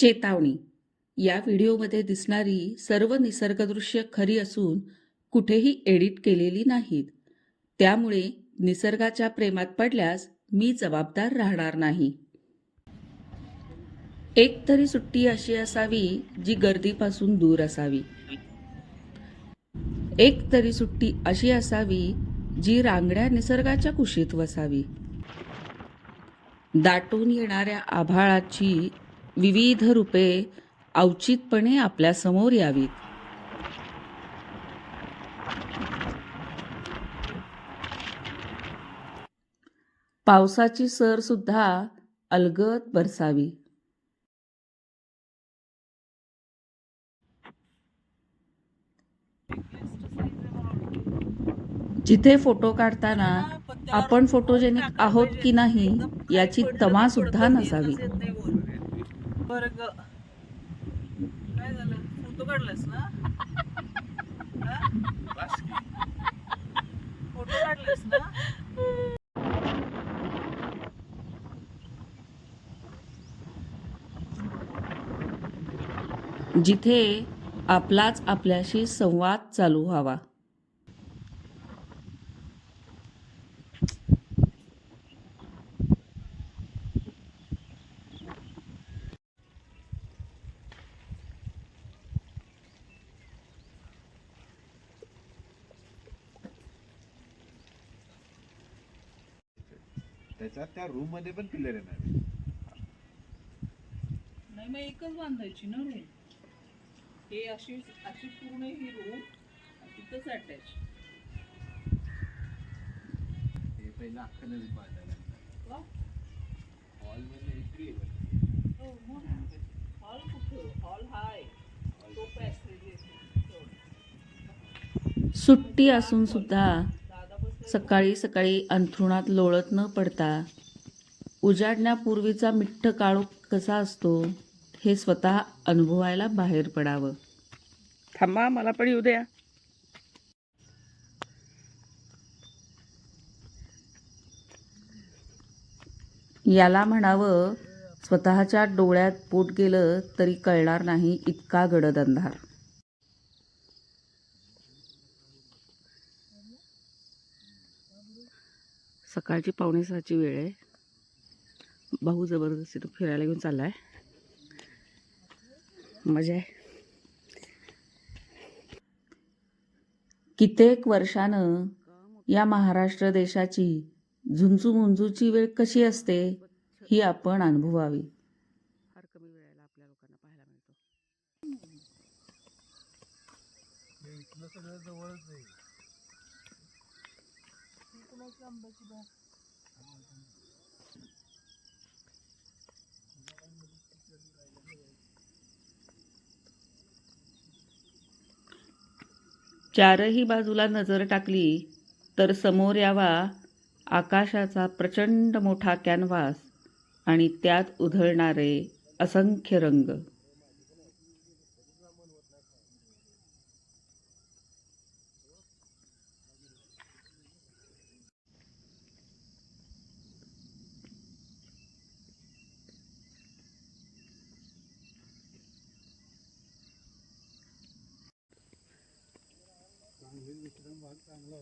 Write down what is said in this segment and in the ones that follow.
चेतावणी. या व्हिडिओमध्ये दिसणारी सर्व निसर्गदृश्य खरी असून कुठेही एडिट केलेली नाहीत. त्यामुळे निसर्गाच्या प्रेमात पडल्यास मी जबाबदार राहणार नाही. एक तरी सुट्टी अशी असावी जी गर्दीपासून दूर असावी. एक तरी सुट्टी अशी असावी जी रांगड्या निसर्गाच्या कुशीत वसावी. दाटून येणाऱ्या आभाळाची विविध रूपे औचितपणे आपल्यासमोर यावीत. पावसाची सर सुद्धा अलगद बरसावी. जिथे फोटो काढताना आपण फोटोजेनिक आहोत की नाही याची तमा सुद्धा नसावी. वर्ग काय झालं? फोटो काढलास ना? फोटो काढलास ना? जिथे आपलाच आपल्याशी संवाद चालू व्हावा. त्याच्यात त्या रूममध्ये पण पिल्लर येणार नाही मग एकच बांधायची ना रूम हे अशी अशी पूर्ण ही रूम तिथंच अटॅच हे पहिलं अख्खनच बांधायला वा. हॉलमध्ये आहे बरं. हो हॉल कुठं? हॉल हाय. तो पॅसेज सुट्टी असून सुद्धा सकाळी सकाळी अंथरुणात लोळत न पडता उजाडण्यापूर्वीचा मिठ्ठ काळोख कसा असतो हे स्वतः अनुभवायला बाहेर पडावं. थांबा मला पण येऊ द्या. याला म्हणावं स्वतःच्या डोळ्यात पोट गेलं तरी कळणार नाही इतका गडद अंधार. सकाळची पावणे सहाची वेळ आहे. भाऊ जबरदस्तीनं फिरायला घेऊन चाललाय. मजा आहे. कित्येक वर्षानं या महाराष्ट्र देशाची झुंजू मुंजूची वेळ कशी असते ही आपण अनुभवावी. फार कमी वेळेला आपल्या लोकांना पाहायला मिळतो. चारही बाजूला नजर टाकली तर समोर यावा आकाशाचा प्रचंड मोठा कॅनव्हास आणि त्यात उधळणारे असंख्य रंग.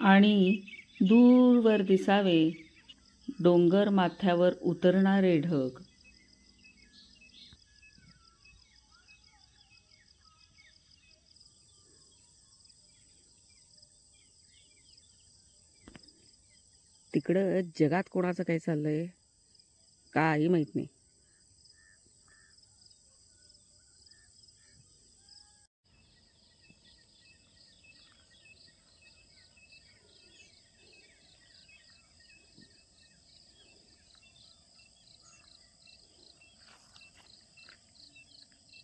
आणि दूरवर दिसावे डोंगर माथ्यावर उतरणारे ढग. तिकडं जगात कोणाचं काय चाललंय? काही माहीत नाही.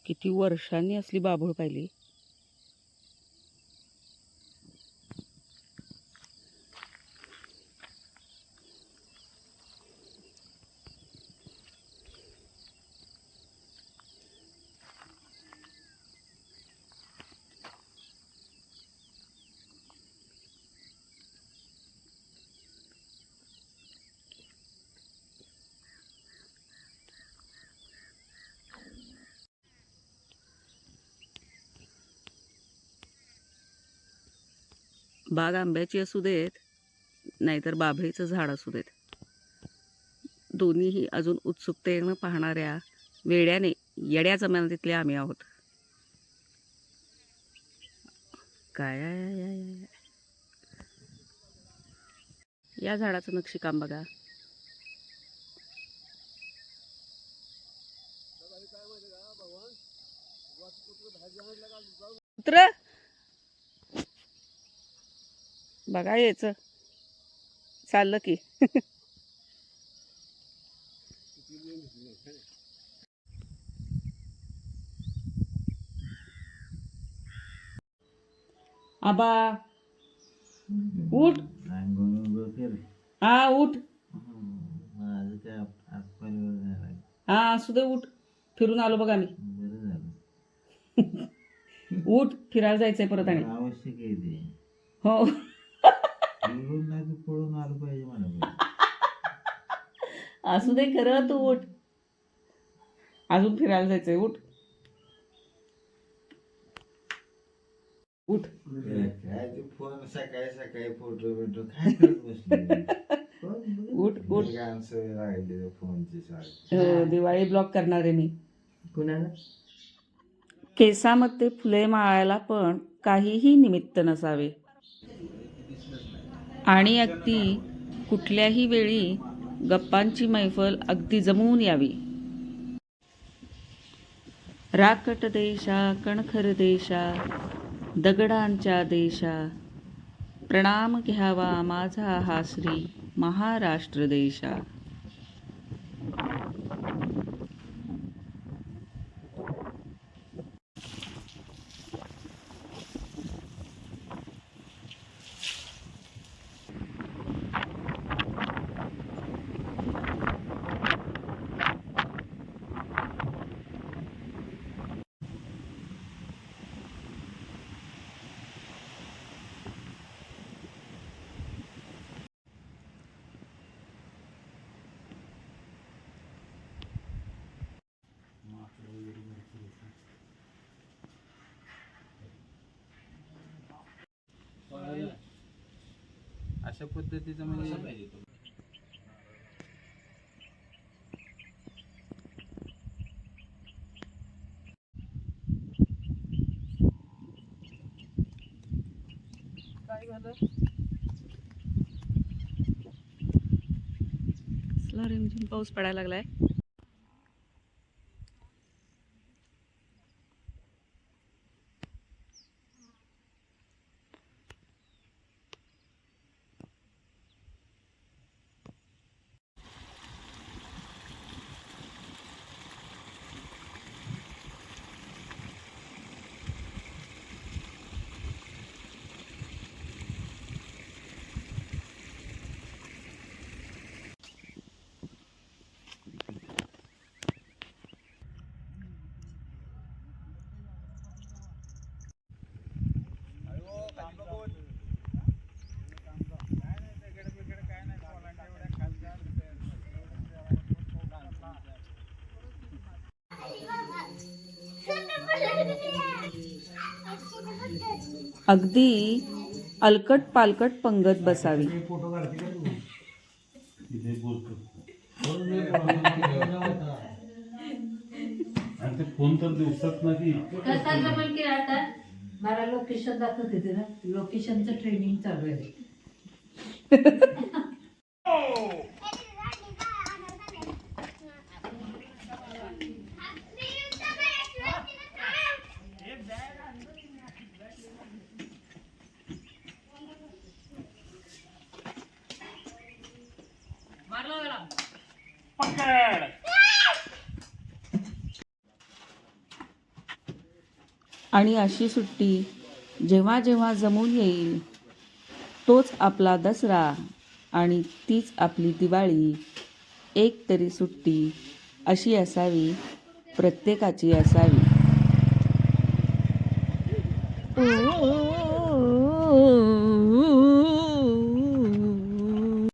किती वर्षांनी असली बाभूळ पाहिली. बाग आंब्याची असू देत नाहीतर बाभळीचं झाड असू देत. दोन्हीही अजून उत्सुकतेनं पाहणाऱ्या वेड्याने येड्या जमान्यातले आम्ही आहोत. काय या झाडाचं नक्षीकाम बघा. कुत्र? बघा यायचं चाललं की. आबा उठ. हा उठ. हा दे उठ. फिरून आलो बघा मी उठ फिरायला जायचंय परत आणि आवश्यक हो. निघून नाही तू पळून आलं पाहिजे मला. असू दे खरं तू उठ. अजून फिरायला जायचंय उठ. उठ. काय ते फोन सकाळी सकाळी फोटो बिटो काय करत बसली? उठ उठ. फोनची सारखी. हो, दिवाळी ब्लॉक करणार आहे मी. कुणाला? केसामध्ये फुले माळायला पण काहीही निमित्त नसावे. आणि अगदी कुठल्याही वेळी गप्पांची मैफल अगदी जमून यावी. राकट देशा कणखर देशा दगडांच्या देशा प्रणाम घ्यावा माझा हा श्री महाराष्ट्र देशा. अशा पद्धतीचं म्हणजे काय झालं? कसला रिमझिम पाऊस पडायला लागलाय. अगदी अलकट पालकट पंगत बसावी. फोन तर दिवसात नाही मला लोकेशन दाखवत होते ना लोकेशनचं ट्रेनिंग चालू आहे. आणि अशी सुट्टी जेव्हा जेव्हा जमून येईल तोच आपला दसरा आणि तीच आपली दिवाळी. एक तरी सुट्टी अशी असावी प्रत्येकाची असावी.